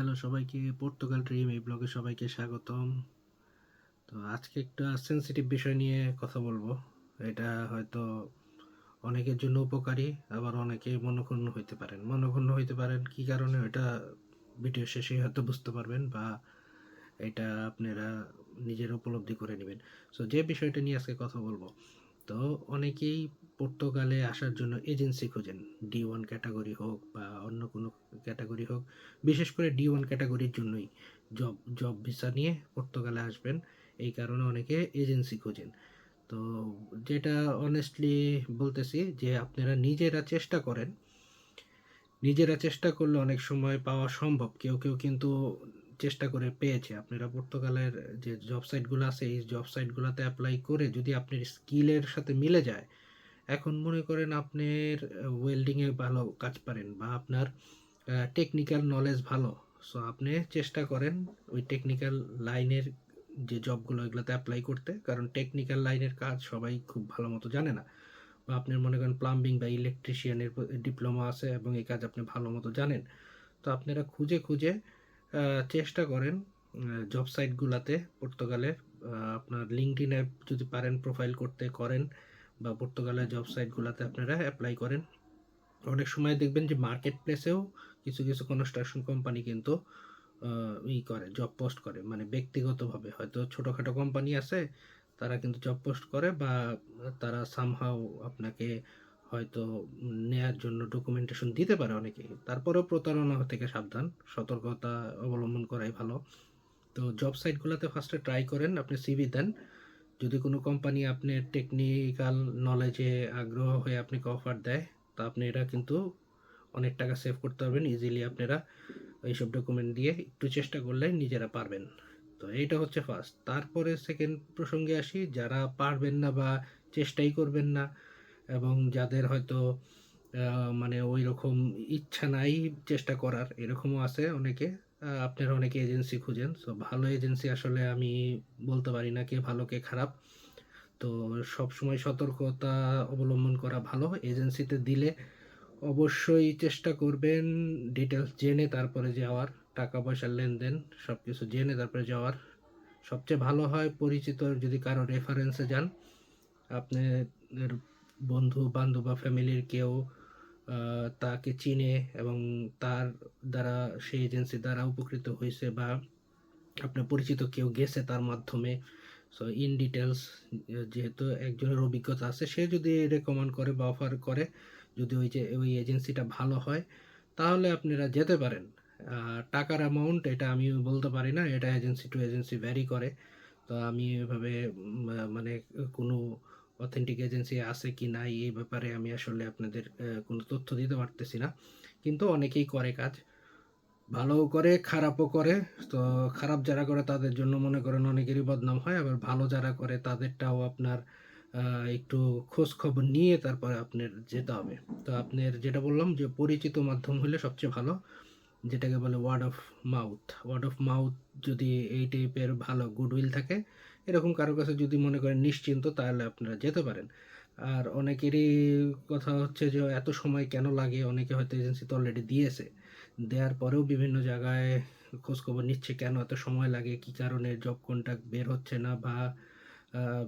Hello সবাইকে Portugal dream এই ব্লগে সবাইকে স্বাগতম। তো আজকে একটা সেন্সিটিভ বিষয় নিয়ে কথা বলব। এটা হয়তো অনেকের জন্য উপকারী, আবার অনেকে মনক্ষুণ্ণ হইতে পারেন। মনক্ষুণ্ণ হইতে পারেন কি কারণে? এটা ভিডিও শেষে হয়তো বুঝতে পারবেন বা এটা আপনারা নিজের উপলব্ধি করে নেবেন। সো যে বিষয়টা নিয়ে আজকে কথা বলব, তো অনেকেই পর্তুগালে আসার জন্য এজেন্সি খোঁজেন। ডি ওয়ান ক্যাটাগরি হোক বা অন্য কোনো ক্যাটাগরি হোক, বিশেষ করে ডি ওয়ান ক্যাটাগরির জন্যই জব জব ভিসা নিয়ে পর্তুগালে আসবেন। এই কারণে অনেকে এজেন্সি খোঁজেন। তো যেটা অনেস্টলি বলতেছি যে আপনারা নিজেরা চেষ্টা করেন। নিজেরা চেষ্টা করলে অনেক সময় পাওয়া সম্ভব। কেউ কেউ কিন্তু চেষ্টা করে পেয়েছে। আপনারা পর্তুগালের যে জব সাইটগুলো আছে, এই জব সাইটগুলোতে অ্যাপ্লাই করে যদি আপনার স্কিলের সাথে মিলে যায় এখন মনে করেন আপনার ওয়েল্ডিংয়ে ভালো কাজ পারেন বা আপনার টেকনিক্যাল নলেজ ভালো। সো আপনি চেষ্টা করেন ওই টেকনিক্যাল লাইনের যে জবগুলো এগুলোতে অ্যাপ্লাই করতে। কারণ টেকনিক্যাল লাইনের কাজ সবাই খুব ভালো মতো জানে না। বা আপনার মনে করেন প্লাম্বিং বা ইলেকট্রিশিয়ানের ডিপ্লোমা আছে এবং এই কাজ আপনি ভালো মতো জানেন। তো আপনারা খুঁজে খুঁজে চেষ্টা করেন জব সাইটগুলোতে পর্তুগালের আহ, আপনার লিঙ্কডিন অ্যাপ যদি পারেন প্রোফাইল করতে করেন। বা পর্তুগালের জব সাইটগুলোতে আপনারা অ্যাপ্লাই করেন। অনেক সময় দেখবেন যে মার্কেট প্লেসেও কিছু কিছু কনস্ট্রাকশন কোম্পানি কিন্তু ই করে জব পোস্ট করে। মানে ব্যক্তিগতভাবে হয়তো ছোটোখাটো কোম্পানি আছে, তারা কিন্তু জব পোস্ট করে বা তারা সামহাও আপনাকে হয়তো নেয়ার জন্য ডকুমেন্টেশন দিতে পারে অনেকে তারপরেও প্রতারণা থেকে সাবধান, সতর্কতা অবলম্বন করাই ভালো। তো জব সাইটগুলোতে ফার্স্টে ট্রাই করেন, আপনি সিভি দেন। যদি কোনো কোম্পানি আপনার টেকনিক্যাল নলেজে আগ্রহ হয়ে আপনাকে অফার দেয়, তা আপনি এটা কিন্তু অনেক টাকা সেভ করতে পারবেন ইজিলি আপনারা এইসব ডকুমেন্ট দিয়ে একটু চেষ্টা করলে নিজেরা পারবেন। তো এইটা হচ্ছে ফার্স্ট তারপরে সেকেন্ড প্রসঙ্গে আসি, যারা পারবেন না বা চেষ্টাই করবেন না এবং যাদের হয়তো মানে ওই রকম ইচ্ছা নাই চেষ্টা করার, এরকমও আছে অনেকে। আপনারা অনেকে এজেন্সি খুঁজেন সো ভালো এজেন্সি আসলে আমি বলতে পারি না কে ভালো কে খারাপ। তো সব সময় সতর্কতা অবলম্বন করা ভালো। এজেন্সিতে দিলে অবশ্যই চেষ্টা করবেন ডিটেলস জেনে তারপরে যাওয়ার টাকা পয়সার লেনদেন সব কিছু জেনে তারপরে যাওয়ার। সবচেয়ে ভালো হয় পরিচিত যদি কারও রেফারেন্সে যান আপনার বন্ধু বান্ধব বা ফ্যামিলির কেউ তাকে চিনে এবং তার দ্বারা সেই এজেন্সি দ্বারা উপকৃত হয়েছে বা আপনার পরিচিত কেউ গেছে তার মাধ্যমে। সো ইন ডিটেলস যেহেতু একজনের অভিজ্ঞতা আছে, সে যদি রেকমেন্ড করে বা অফার করে, যদি ওই যে, ওই এজেন্সিটা ভালো হয়, তাহলে আপনারা যেতে পারেন। টাকার অ্যামাউন্ট এটা আমি বলতে পারি না, এটা এজেন্সি টু এজেন্সি ভ্যারি করে। তো আমি এভাবে মানে কোনো অথেন্টিক এজেন্সি আছে কি নাই, এই ব্যাপারে আমি আসলে আপনাদের কোনো তথ্য দিতে পারতেছি না। কিন্তু অনেকেই করে কাজ। ভালোও করে, খারাপও করে। তো খারাপ যারা করে তাদের জন্য মনে করেন অনেকেরই বদনাম হয়। আবার ভালো যারা করে তাদেরটাও আপনার একটু খোঁজ খবর নিয়ে তারপরে আপনার যেতে হবে। তো আপনার যেটা বললাম যে পরিচিত মাধ্যম হলে সবচেয়ে ভালো, যেটাকে বলে word of mouth word of mouth যদি এই টাইপের ভালো গুডউইল থাকে এরকম কারও কাছে যদি মনে করেন নিশ্চিন্ত, তাহলে আপনারা যেতে পারেন। আর অনেকেরই কথা হচ্ছে যে, এত সময় কেন লাগে? অনেকে হয়তো এজেন্সিতে অলরেডি দিয়েছে। দেওয়ার পরেও বিভিন্ন জায়গায় খোঁজখবর নিচ্ছে, কেন এত সময় লাগে? কি কারণে জব কন্ট্যাক্ট বের হচ্ছে না? বা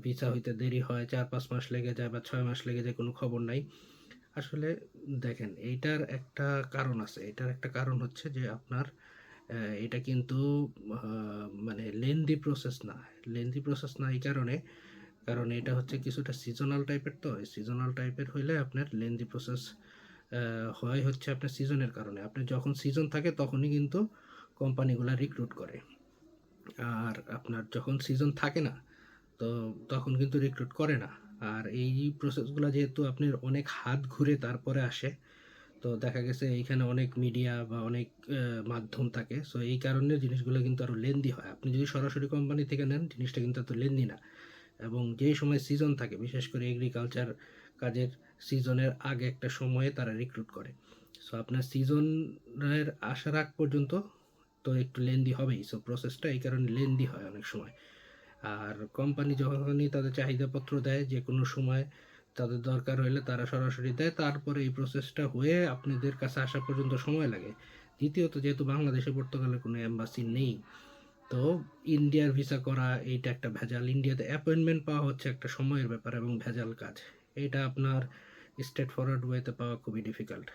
ভিসা হইতে দেরি হয়, চার পাঁচ মাস লেগে যায় বা ছয় মাস লেগে যায়, কোনো খবর নাই। আসলে দেখেন, এইটার একটা কারণ আছে। এটার একটা কারণ হচ্ছে যে, আপনার এটা কিন্তু মানে লেন্দি প্রসেস না। লেন্দি প্রসেস না এই কারণে। কারণ এটা হচ্ছে কিছুটা সিজনাল টাইপের তো। সিজনাল টাইপের হইলে আপনার লেন্দি প্রসেস হয় হচ্ছে আপনার সিজনের কারণে। আপনার যখন সিজন থাকে তখনই কিন্তু কোম্পানিগুলো রিক্রুট করে। আর আপনার যখন সিজন থাকে না, তো তখন কিন্তু রিক্রুট করে না। আর এই প্রসেসগুলো যেহেতু আপনার অনেক হাত ঘুরে তারপরে আসে তো দেখা গেছে এইখানে অনেক মিডিয়া বা অনেক মাধ্যম থাকে। সো এই কারণে জিনিসগুলো কিন্তু আরও লেন্দি হয়। আপনি যদি সরাসরি কোম্পানি থেকে নেন, জিনিসটা কিন্তু এত লেন্দি না। এবং যেই সময় সিজন থাকে, বিশেষ করে এগ্রিকালচার কাজের সিজনের আগে একটা সময়ে তারা রিক্রুট করে। সো আপনার সিজনের আসার আগ পর্যন্ত তো একটু লেন্দি হবেই। সো প্রসেসটা এই কারণে লেন্দি হয় অনেক সময়। আর কোম্পানি যখনই তাদের চাহিদাপত্র দেয় যে কোনো সময় তাদের দরকার হলে তারা সরাসরি দেয়। তারপরে এই প্রসেসটা হয়ে আপনাদের কাছে আসা পর্যন্ত সময় লাগে। দ্বিতীয়ত, যেহেতু বাংলাদেশে পর্তুগালের কোনো অ্যাম্বাসি নেই, তো ইন্ডিয়ার ভিসা করা, এইটা একটা ভেজাল। ইন্ডিয়াতে অ্যাপয়েন্টমেন্ট পাওয়া হচ্ছে একটা সময়ের ব্যাপার এবং ভেজাল কাজ। এটা আপনার স্টেট ফরওয়ার্ড ওয়েতে পাওয়া খুবই ডিফিকাল্ট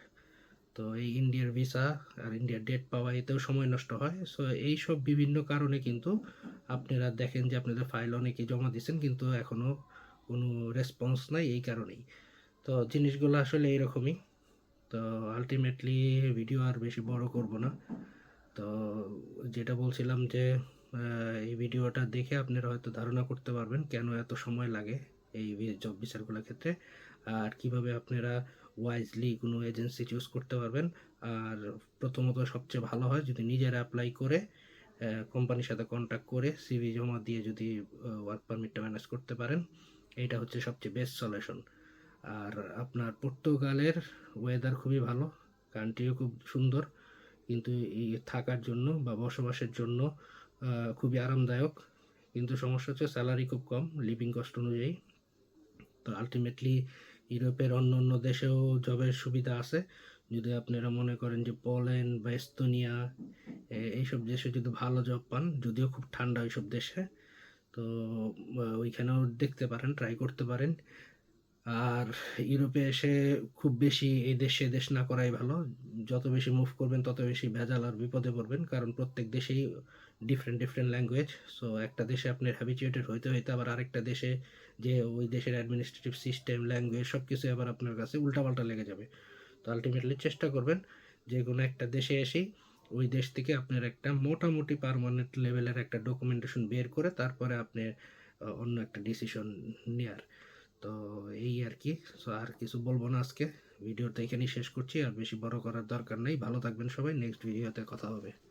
তো এই ইন্ডিয়ার ভিসা আর ইন্ডিয়ার ডেট পাওয়া, এতেও সময় নষ্ট হয়। সো এই সব বিভিন্ন কারণে কিন্তু আপনারা দেখেন যে আপনাদের ফাইল অনেকে জমা দিয়েছেন, কিন্তু এখনও কোনো রেসপন্স নাই এই কারণেই। তো জিনিসগুলো আসলে এইরকমই তো আলটিমেটলি ভিডিও আর বেশি বড় করব না। তো যেটা বলছিলাম যে এই ভিডিওটা দেখে আপনারা হয়তো ধারণা করতে পারবেন কেন এত সময় লাগে এই জব বিচারগুলোর ক্ষেত্রে। আর কীভাবে আপনারা ওয়াইজলি কোনো এজেন্সি চুজ করতে পারবেন। আর প্রথমত সবচেয়ে ভালো হয় যদি নিজেরা অ্যাপ্লাই করে কোম্পানির সাথে কন্ট্যাক্ট করে সিভি জমা দিয়ে যদি ওয়ার্ক পারমিটটা ম্যানেজ করতে পারেন। এইটা হচ্ছে সবচেয়ে বেস্ট সলিউশন আর আপনার পর্তুগালের ওয়েদার খুবই ভালো কান্ট্রিও খুব সুন্দর, কিন্তু এই থাকার জন্য বা বসবাসের জন্য খুবই আরামদায়ক। কিন্তু সমস্যা হচ্ছে স্যালারি খুব কম লিভিং কস্ট অনুযায়ী। তো আলটিমেটলি ইউরোপের অন্য অন্য দেশেও জবের সুবিধা আছে। যদি আপনারা মনে করেন যে পোল্যান্ড বা এস্তোনিয়া এইসব দেশে যদি ভালো জব পান, যদিও খুব ঠান্ডা ওইসব দেশে তো ওইখানেও দেখতে পারেন ট্রাই করতে পারেন। আর ইউরোপে এসে খুব বেশি এই দেশে দেশ না করাই ভালো। যত বেশি মুভ করবেন, তত বেশি ভেজাল আর বিপদে পড়বেন, কারণ প্রত্যেক দেশেই ডিফারেন্ট ডিফারেন্ট ল্যাঙ্গুয়েজ সো একটা দেশে আপনার হ্যাবিচুয়েটেড হইতে হইতে আবার আরেকটা দেশে যে ওই দেশের অ্যাডমিনিস্ট্রেটিভ সিস্টেম ল্যাঙ্গুয়েজ সব কিছু আবার আপনার কাছে উল্টাপাল্টা লেগে যাবে। তো আলটিমেটলি চেষ্টা করবেন যে কোনো একটা দেশে এসেই ওই দেশ থেকে আপনার একটা মোটামুটি পারমানেন্ট লেভেলের একটা ডকুমেন্টেশন বের করে তারপরে আপনি অন্য একটা ডিসিশন নেয়ার। তো এই আর কি। সো আর কিছু বলব না আজকে। ভিডিওটা এখানেই শেষ করছি। আর বেশি বড় করার দরকার নেই। ভালো থাকবেন সবাই। নেক্সট ভিডিওতে কথা হবে।